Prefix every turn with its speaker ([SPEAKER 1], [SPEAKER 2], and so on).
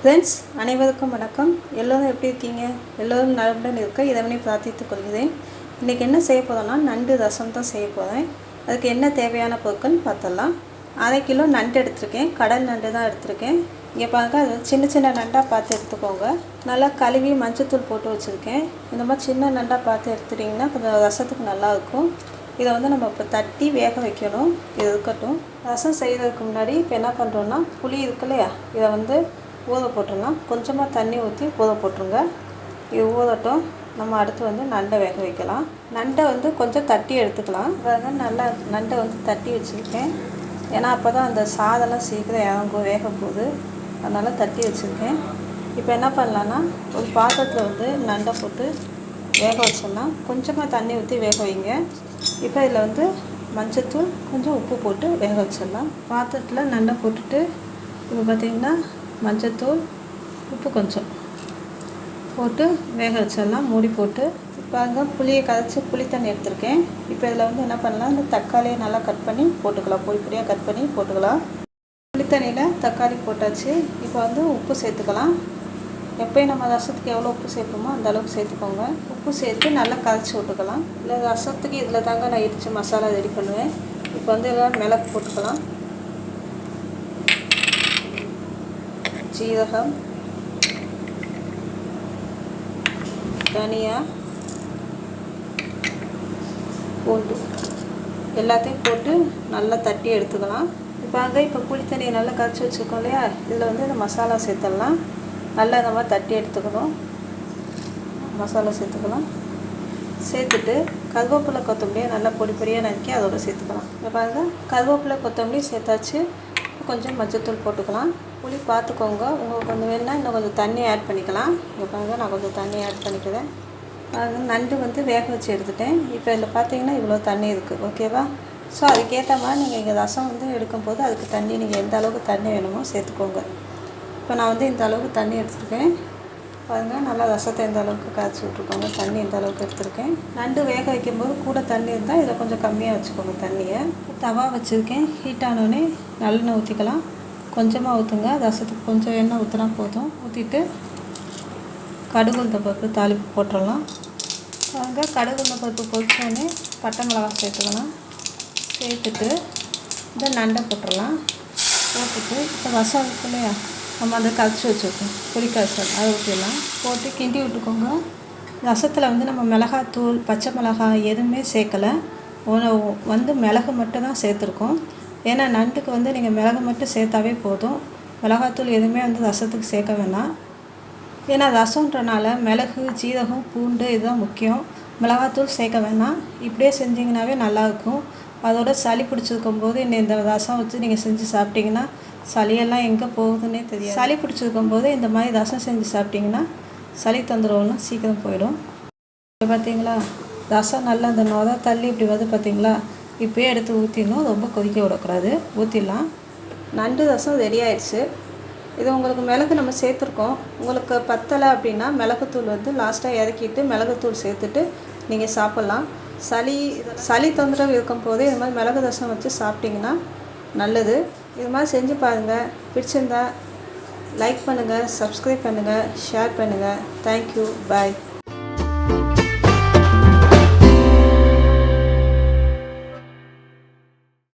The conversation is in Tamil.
[SPEAKER 1] ஃப்ரெண்ட்ஸ் அனைவருக்கும் வணக்கம். எல்லோரும் எப்படி இருக்கீங்க? எல்லோரும் நலமுடன் இருக்க இதனை பிரார்த்தித்துக் கொள்கிறேன். இன்றைக்கி என்ன செய்ய போகிறோன்னா நண்டு ரசம் தான் செய்ய போகிறேன் அதுக்கு என்ன தேவையான பொருட்கள்னு பார்த்தலாம் அரை கிலோ நண்டு எடுத்திருக்கேன். கடல் நண்டு தான் எடுத்திருக்கேன். இங்கே பாருங்க அது சின்ன சின்ன நண்டாக பார்த்து எடுத்துக்கோங்க. நல்லா கழுவி மஞ்சத்தூள் போட்டு வச்சுருக்கேன். இந்த மாதிரி சின்ன நண்டாக பார்த்து எடுத்துட்டிங்கன்னா கொஞ்சம் ரசத்துக்கு நல்லாயிருக்கும் இதை வந்து நம்ம இப்போ தட்டி வேக வைக்கணும். இது இருக்கட்டும். ரசம் செய்கிறதுக்கு முன்னாடி இப்போ என்ன பண்ணுறோன்னா புளி இருக்கு இல்லையா? இதை வந்து ஊற போட்டுடலாம். கொஞ்சமாக தண்ணி ஊற்றி ஊற போட்டுருங்க. இது ஊறட்டும் நம்ம அடுத்து வந்து நண்டை வேக வைக்கலாம். நண்டை வந்து கொஞ்சம் தட்டி எடுத்துக்கலாம். அதாவது நல்லா நண்டை வந்து தட்டி வச்சுருக்கேன். ஏன்னா அப்போ தான் அந்த சாதம்லாம் சீக்கிரம் இறங்கும் வேக போகுது அதனால் தட்டி வச்சுருக்கேன். இப்போ என்ன பண்ணலான்னா ஒரு பாத்திரத்தில் வந்து நண்டை போட்டு வேக வச்சிடலாம். கொஞ்சமாக தண்ணி ஊற்றி வேக வைங்க. இப்போ இதில் வந்து மஞ்சத்தூள் கொஞ்சம் உப்பு போட்டு வேக வச்சிடலாம். பாத்திரத்தில் நண்டை போட்டுட்டு இப்போ பார்த்திங்கன்னா மஞ்சத்தூள் உப்பு கொஞ்சம் போட்டு வேக வச்சிடலாம். மூடி போட்டு இப்போ அங்கே புளியை கரைச்சி புளி தண்ணி எடுத்திருக்கேன். இப்போ இதில் வந்து என்ன பண்ணலாம் இந்த தக்காளியை நல்லா கட் பண்ணி போட்டுக்கலாம். பொடி பொடியாக கட் பண்ணி போட்டுக்கலாம். புளித்தண்ணியில் தக்காளி போட்டாச்சு. இப்போ வந்து உப்பு சேர்த்துக்கலாம். எப்போயும் நம்ம ரசத்துக்கு எவ்வளோ உப்பு சேர்ப்போமோ அந்த அளவுக்கு சேர்த்துக்கோங்க. உப்பு சேர்த்து நல்லா கரைச்சி விட்டுக்கலாம். இல்லை ரசத்துக்கு இதில் தாங்க நான் இடித்து மசாலா ரெடி பண்ணுவேன். இப்போ வந்து எல்லாம் மிளகு போட்டுக்கலாம். ஜீரகம் தனியா பூண்டு. எல்லாத்தையும் போட்டு நல்லா தட்டி எடுத்துக்கலாம். இப்போ அங்கே இப்போ புளி தண்ணியை நல்லா கரைச்சி வச்சுருக்கோம் இல்லையா? இதில் வந்து இந்த மசாலா சேர்த்துடலாம். நல்லா இந்த மாதிரி தட்டி எடுத்துக்கணும். மசாலா சேர்த்துக்கலாம். சேர்த்துட்டு கருவேப்பிலை கொத்தமல்லியை நல்லா பொடி பொடியாக நறுக்கி அதோட சேர்த்துக்கலாம். இப்போ அங்கே கருவேப்பிலை கொத்தமல்லி சேர்த்தாச்சு. கொஞ்சம் மஞ்சத்தூள் போட்டுக்கலாம். புளி பார்த்துக்கோங்க. உங்களுக்கு கொஞ்சம் வேணுன்னா இன்னும் கொஞ்சம் தண்ணி ஆட் பண்ணிக்கலாம். இங்கே பாருங்க நான் கொஞ்சம் தண்ணி ஆட் பண்ணிக்கிறேன். அது நண்டு வந்து வேக வச்சு எடுத்துட்டேன். இப்போ இதில் பார்த்தீங்கன்னா இவ்வளோ தண்ணி இருக்குது ஓகேவா ஸோ அதுக்கேற்ற மாதிரி நீங்கள் இங்கே ரசம் வந்து எடுக்கும்போது அதுக்கு தண்ணி நீங்கள் எந்த அளவுக்கு தண்ணி வேணுமோ சேர்த்துக்கோங்க. இப்போ நான் வந்து இந்த அளவுக்கு தண்ணி எடுத்துருக்கேன். பாருங்கள் நல்லா ரசத்தை இந்த அளவுக்கு காய்ச்சி விட்ருக்கோங்க தண்ணி இந்த அளவுக்கு எடுத்திருக்கேன். நண்டு வேக வைக்கும்போது கூட தண்ணி இருந்தால் இதில் கொஞ்சம் கம்மியாக வச்சுக்கோங்க தண்ணியை. தவா வச்சுருக்கேன். ஹீட் ஆனோடனே நல்லெண்ணெய் ஊற்றிக்கலாம் கொஞ்சமாக ஊற்றுங்க ரசத்துக்கு கொஞ்சம் எண்ணெய் ஊற்றினா போதும். ஊற்றிட்டு கடுகு உளுந்த பருப்பு தாளிப்பு போட்டுடலாம் பாருங்க கடுகு உளுந்த பருப்பு பொரிச்சோடனே பட்டை மிளகாய் சேர்த்துக்கலாம். சேர்த்துட்டு இந்த நண்டை போட்டுடலாம் போட்டுட்டு இப்போ ரசம் இருக்கு இல்லையா? நம்ம அதை கரைச்சி வச்சுருக்கோம். புளிக்கரைசல் அதை ஊற்றிடலாம் போட்டு கிண்டி விட்டுக்கோங்க. ரசத்தில் வந்து நம்ம மிளகாத்தூள் பச்சை மிளகாய் எதுவுமே சேர்க்கலை. உணவு வந்து மிளகு மட்டும் தான் சேர்த்துருக்கோம். ஏன்னா நண்டுக்கு வந்து நீங்கள் மிளகு மட்டும் சேர்த்தாவே போதும். மிளகாத்தூள் எதுவுமே வந்து ரசத்துக்கு சேர்க்க வேணாம். ஏன்னா ரசம்ன்றனால மிளகு ஜீரகம் பூண்டு இதுதான் முக்கியம். மிளகாத்தூள் சேர்க்க வேணாம். இப்படியே செஞ்சிங்கனாவே நல்லாயிருக்கும் அதோட சளி பிடிச்சிருக்கும் போது இந்த இந்த ரசம் வச்சு நீங்கள் செஞ்சு சாப்பிட்டீங்கன்னா சளியெல்லாம் எங்கே போகுதுன்னே தெரியும் சளி பிடிச்சிருக்கும் போது இந்த மாதிரி ரசம் செஞ்சு சாப்பிட்டிங்கன்னா சளி தொந்தரவுலாம் சீக்கிரம் போயிடும். இப்போ பார்த்தீங்களா ரசம் நல்லா அந்த நொத தள்ளி இப்படி வந்து பார்த்தீங்களா இப்போயே எடுத்து ஊற்றிடணும் ரொம்ப கொதிக்க விடக்கூடாது. ஊற்றிடலாம் நண்டு ரசம் ரெடி ஆயிடுச்சு. இது உங்களுக்கு மிளகு நம்ம சேர்த்துருக்கோம். உங்களுக்கு பத்தலை அப்படின்னா மிளகுத்தூள் வந்து லாஸ்ட்டாக இறக்கிட்டு மிளகுத்தூள் சேர்த்துட்டு நீங்கள் சாப்பிட்லாம். சளி சளி தொந்தரவு இருக்கும்போது இது மாதிரி மிளகு ரசம் வச்சு சாப்பிட்டிங்கன்னா நல்லது. இது மாதிரி செஞ்சு பாருங்கள் பிடிச்சிருந்தா லைக் பண்ணுங்கள் சப்ஸ்கிரைப் பண்ணுங்கள் ஷேர் பண்ணுங்கள் தேங்க்யூ பாய்